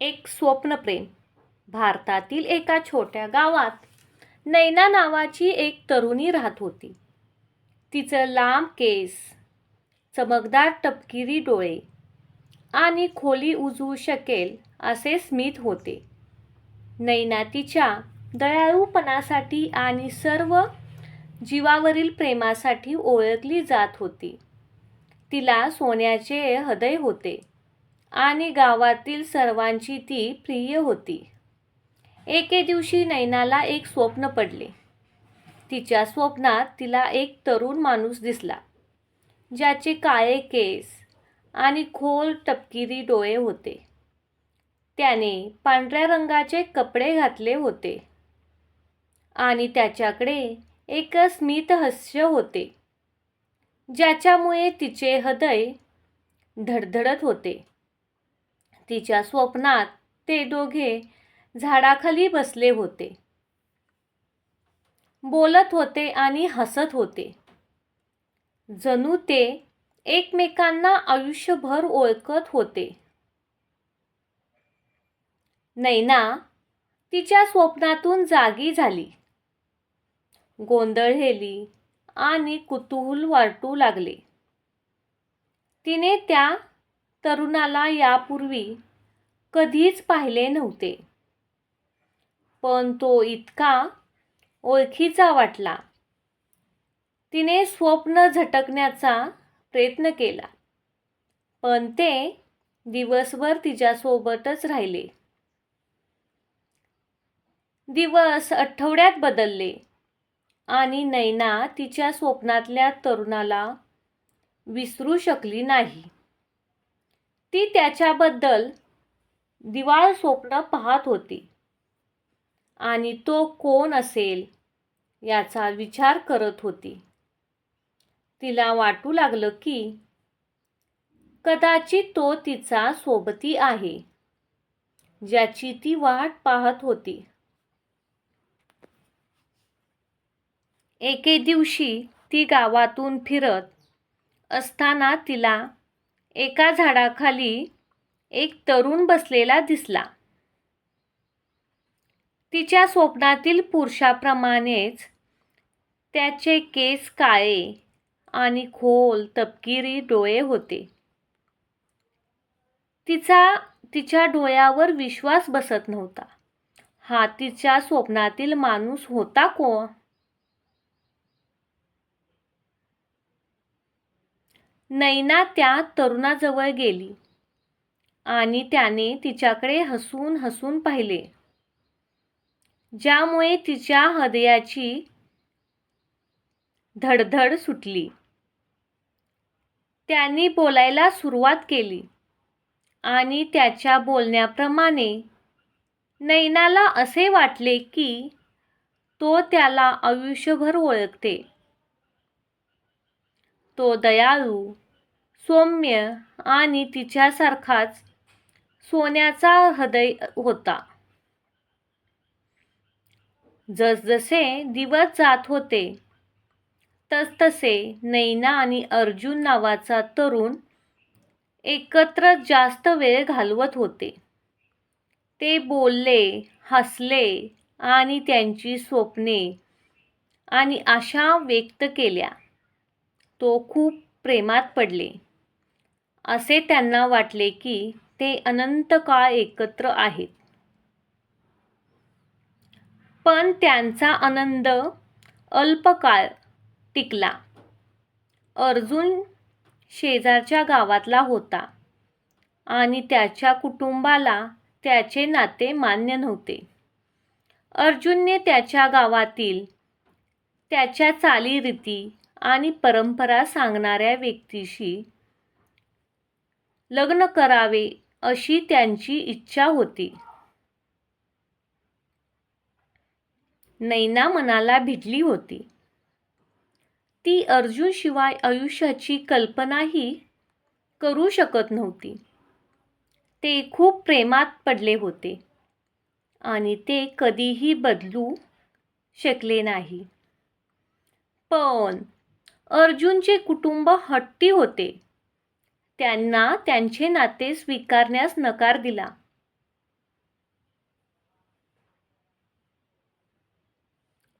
एक स्वप्नप्रेम. भारतातील एका छोट्या गावात नैना नावाची एक तरुणी राहत होती. तिचं लांब केस चमकदार टपकिरी डोळे आणि खोली उजवू शकेल असे स्मित होते. नैना तिच्या दयाळूपणासाठी आणि सर्व जीवावरील प्रेमासाठी ओळखली जात होती. तिला सोन्याचे हृदय होते. आणि गावातील सर्वांची ती प्रिय होती. एके दिवशी नैनाला एक स्वप्न पडले. तिच्या स्वप्नात तिला एक तरुण माणूस दिसला. ज्याचे काळे केस आणि खोल टपकिरी डोळे होते. त्याने पांढऱ्या रंगाचे कपडे घातले होते. आणि त्याच्याकडे एक स्मित हास्य होते. ज्याच्यामुळे तिचे हृदय धडधडत होते. तिच्या स्वप्नात ते दोघे झाडाखाली बसले होते. बोलत होते आणि हसत होते. जणू ते एकमेकांना आयुष्यभर ओळखत होते. नैना तिच्या स्वप्नातून जागी झाली. गोंधळलेली आणि कुतूहल वाटू लागले. तिने त्या तरुणाला यापूर्वी कधीच पाहिले नव्हते. पण तो इतका ओळखीचा वाटला. तिने स्वप्न झटकण्याचा प्रयत्न केला. पण ते दिवसभर तिच्यासोबतच राहिले. दिवस आठवड्यात बदलले आणि नैना तिच्या स्वप्नातल्या तरुणाला विसरू शकली नाही. ती त्याच्याबद्दल दिवाळ स्वप्न पाहत होती. आणि तो कोण असेल याचा विचार करत होती. तिला वाटू लागलं की कदाचित तो तिचा सोबती आहे ज्याची ती वाट पाहत होती. एके दिवशी ती गावातून फिरत असताना तिला एका झाडाखाली एक तरुण बसलेला दिसला. तिच्या स्वप्नातील पुरुषाप्रमाणेच त्याचे केस काळे आणि खोल तपकिरी डोळे होते. तिचा तिच्या डोळ्यावर विश्वास बसत नव्हता. हा तिच्या स्वप्नातील माणूस होता को नैना त्या तरुणाजवळ गेली आणि त्याने तिच्याकडे हसून हसून पाहिले. ज्यामुळे तिच्या हृदयाची धडधड सुटली. त्यांनी बोलायला सुरुवात केली आणि त्याच्या बोलण्याप्रमाणे नैनाला असे वाटले की तो त्याला आयुष्यभर ओळखते. तो दयाळू सौम्य आणि तिच्यासारखाच सोन्याचा हृदय होता. जसजसे दिवस जात होते तसतसे नैना आणि अर्जुन नावाचा तरुण एकत्र जास्त वेळ घालवत होते. ते बोलले हसले आणि त्यांची स्वप्ने आणि आशा व्यक्त केल्या. तो खूप प्रेमात पडले. असे त्यांना वाटले की ते अनंत काळ एकत्र आहेत. पण त्यांचा आनंद अल्पकाळ टिकला. अर्जुन शेजारच्या गावातला होता आणि त्याच्या कुटुंबाला त्याचे नाते मान्य नव्हते. अर्जुनने त्याच्या गावातील त्याच्या चालीरीती आणि परंपरा सांगणाऱ्या व्यक्तीशी लग्न करावे अशी त्यांची इच्छा होती. नैना मनाला भिडली होती. ती अर्जुनशिवाय आयुष्याची कल्पनाही करू शकत नव्हती. ते खूप प्रेमात पडले होते आणि ते कधीही बदलू शकले नाही. पण अर्जुनचे कुटुंब हट्टी होते. त्यांना त्यांचे नाते स्वीकारण्यास नकार दिला.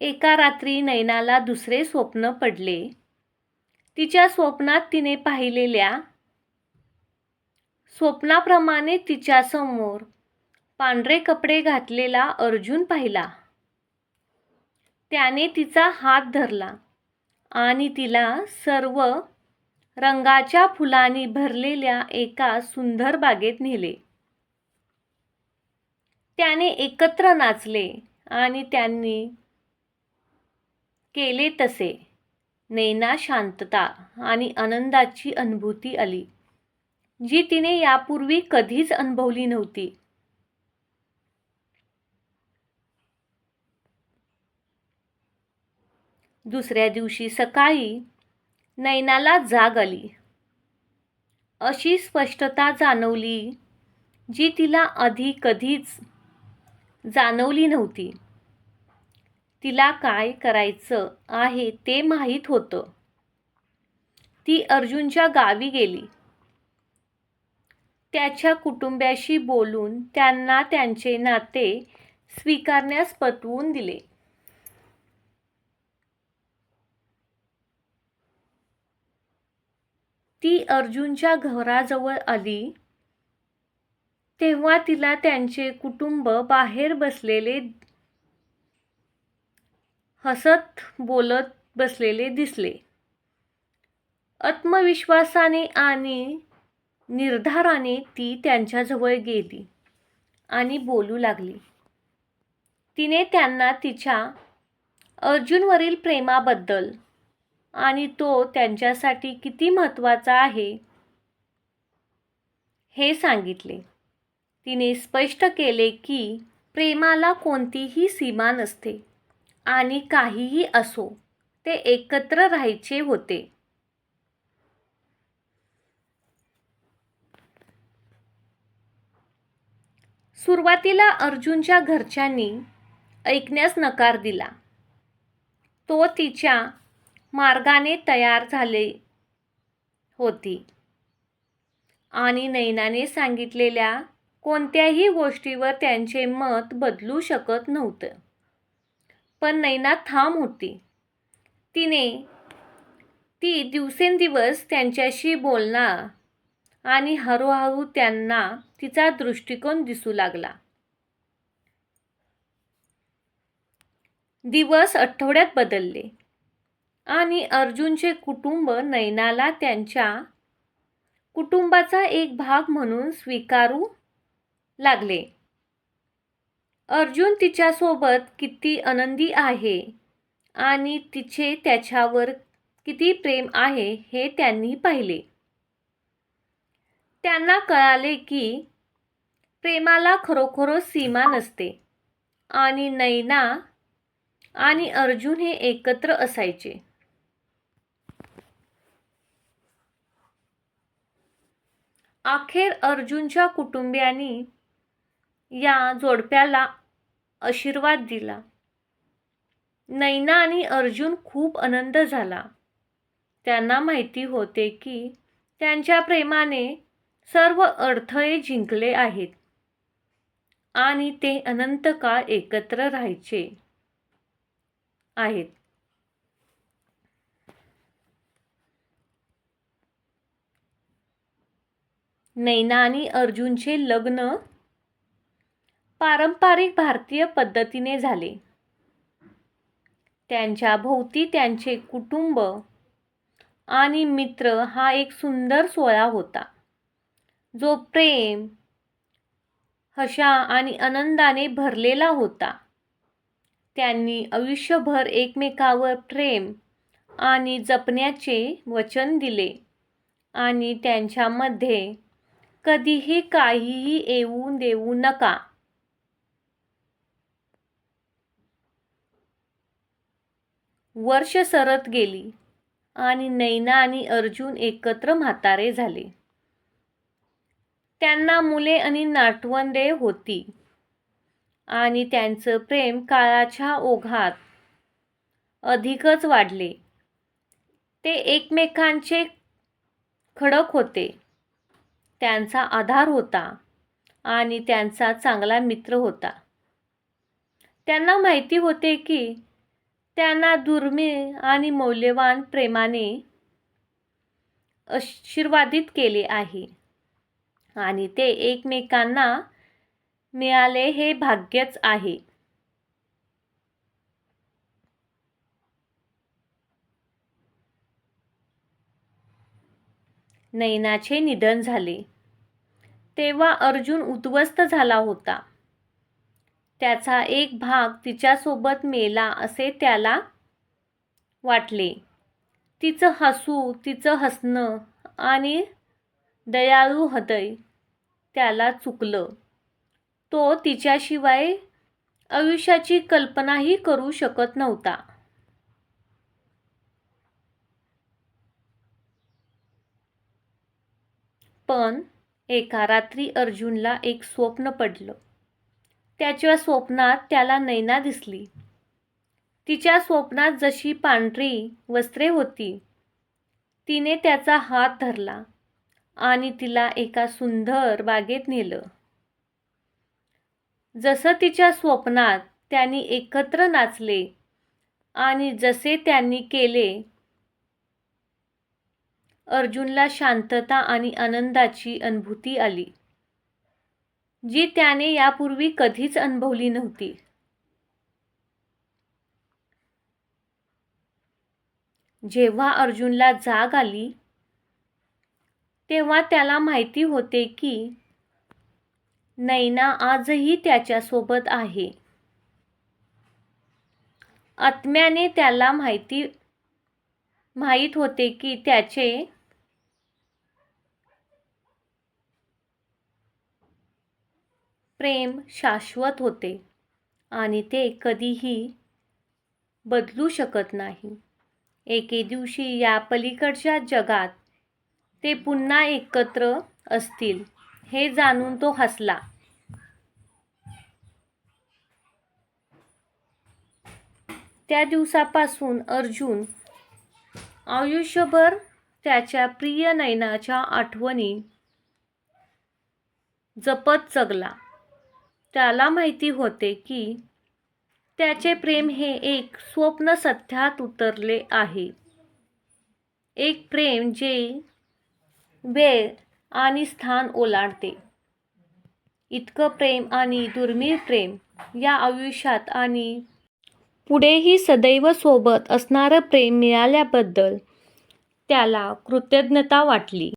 एका रात्री नैनाला दुसरे स्वप्न पडले. तिच्या स्वप्नात तिने पाहिलेल्या स्वप्नाप्रमाणे तिच्यासमोर पांढरे कपडे घातलेला अर्जुन पाहिला. त्याने तिचा हात धरला. आणि तिला सर्व रंगाच्या फुलांनी भरलेल्या एका सुंदर बागेत नेले. त्याने एकत्र नाचले आणि त्यांनी केले तसे. नैना शांतता आणि आनंदाची अनुभूती आली जी तिने यापूर्वी कधीच अनुभवली नव्हती. दुसऱ्या दिवशी सकाळी नैनाला जाग आली. अशी स्पष्टता जाणवली जी तिला आधी कधीच जाणवली नव्हती. तिला काय करायचं आहे ते माहीत होतं. ती अर्जुनच्या गावी गेली. त्याच्या कुटुंबाशी बोलून त्यांना त्यांचे नाते स्वीकारण्यास पटवून दिले. ती अर्जुनच्या घराजवळ आली. तेव्हा तिला त्यांचे कुटुंब बाहेर बसलेले हसत बोलत बसलेले दिसले. आत्मविश्वासाने आणि निर्धाराने ती त्यांच्याजवळ गेली आणि बोलू लागली. तिने त्यांना तिच्या अर्जुनवरील प्रेमाबद्दल आणि तो त्यांच्यासाठी किती महत्त्वाचा आहे? हे सांगितले. तिने स्पष्ट केले की प्रेमाला कोणतीही सीमा नसते आणि काहीही असो ते एकत्र राहायचे होते. सुरुवातीला अर्जुनच्या घरच्यांनी ऐकण्यास नकार दिला. तो तिच्या मार्गाने तयार झाले होती. आणि नैनाने सांगितलेल्या कोणत्याही गोष्टीवर त्यांचे मत बदलू शकत नव्हतं. पण नैना ठाम होती. तिने ती दिवसेंदिवस त्यांच्याशी बोलणार आणि हळूहळू त्यांना तिचा दृष्टिकोन दिसू लागला. दिवस आठवड्यात बदलले. आणि अर्जुनचे कुटुंब नैनाला त्यांच्या कुटुंबाचा एक भाग म्हणून स्वीकारू लागले. अर्जुन तिच्यासोबत किती आनंदी आहे आणि तिचे त्याच्यावर किती प्रेम आहे हे त्यांनी पाहिले. त्यांना कळाले की प्रेमाला खरोखरच सीमा नसते आणि नैना आणि अर्जुन हे एकत्र असायचे. अखेर अर्जुनच्या कुटुंबियांनी या जोडप्याला आशीर्वाद दिला. नैना आणि अर्जुन खूप आनंद झाला. त्यांना माहिती होते की त्यांच्या प्रेमाने सर्व अडथळे जिंकले आहेत आणि ते अनंत काळ एकत्र राहायचे आहेत. नैना आणि अर्जुनचे लग्न पारंपरिक भारतीय पद्धतीने झाले. त्यांच्या भोवती त्यांचे कुटुंब आणि मित्र हा एक सुंदर सोहळा होता. जो प्रेम हशा आणि आनंदाने भरलेला होता. त्यांनी आयुष्यभर एकमेकावर प्रेम आणि जपण्याचे वचन दिले आणि त्यांच्यामध्ये कधीही काहीही येऊन देऊ नका. वर्ष सरत गेली आणि नैना आणि अर्जुन एकत्र म्हातारे झाले. त्यांना मुले आणि नातवंडे होती आणि त्यांचं प्रेम काळाच्या ओघात अधिकच वाढले. ते एकमेकांचे खडक होते. त्यांचा आधार होता आणि त्यांचा चांगला मित्र होता. त्यांना माहिती होते की त्यांना दुर्मिळ आणि मौल्यवान प्रेमाने आशीर्वादित केले आहे आणि ते एकमेकांना मिळाले हे भाग्यच आहे. नैनाचे निधन झाले. तेव्हा अर्जुन उद्ध्वस्त झाला होता. त्याचा एक भाग तिच्यासोबत मेला असे त्याला वाटले. तिचं हसू तिचं हसणं आणि दयाळू हृदय त्याला चुकलं. तो तिच्याशिवाय आयुष्याची कल्पनाही करू शकत नव्हता. पण एका रात्री अर्जुनला एक स्वप्न पडलं. त्याच्या स्वप्नात त्याला नैना दिसली. तिच्या स्वप्नात जशी पांढरी वस्त्रे होती तिने त्याचा हात धरला आणि तिला एका सुंदर बागेत नेलं. जसं तिच्या स्वप्नात त्यांनी एकत्र नाचले आणि जसे त्यांनी केले अर्जुनला शांतता आणि आनंदाची अनुभूती आली जी त्याने यापूर्वी कधीच अनुभवली नव्हती. जेव्हा अर्जुनला जाग आली तेव्हा त्याला माहिती होते की नैना आजही त्याच्यासोबत आहे. आत्म्याने त्याला माहिती माहीत होते की त्याचे प्रेम शाश्वत होते आणि ते कधीही बदलू शकत नाही. एके दिवशी या पलीकडच्या जगात ते पुन्हा एकत्र असतील हे जाणून तो हसला. त्या दिवसापासून अर्जुन आयुष्यभर त्याच्या प्रिय नयनाच्या आठवणी जपत जगला. त्याला माहिती होते की त्याचे प्रेम हे एक स्वप्न सत्यात उतरले आहे. एक प्रेम जे वेळ आणि स्थान ओलांडते. इतकं प्रेम आणि दुर्मिळ प्रेम या आयुष्यात आणि पुढेही सदैव सोबत असणारं प्रेम मिळाल्याबद्दल त्याला कृतज्ञता वाटली.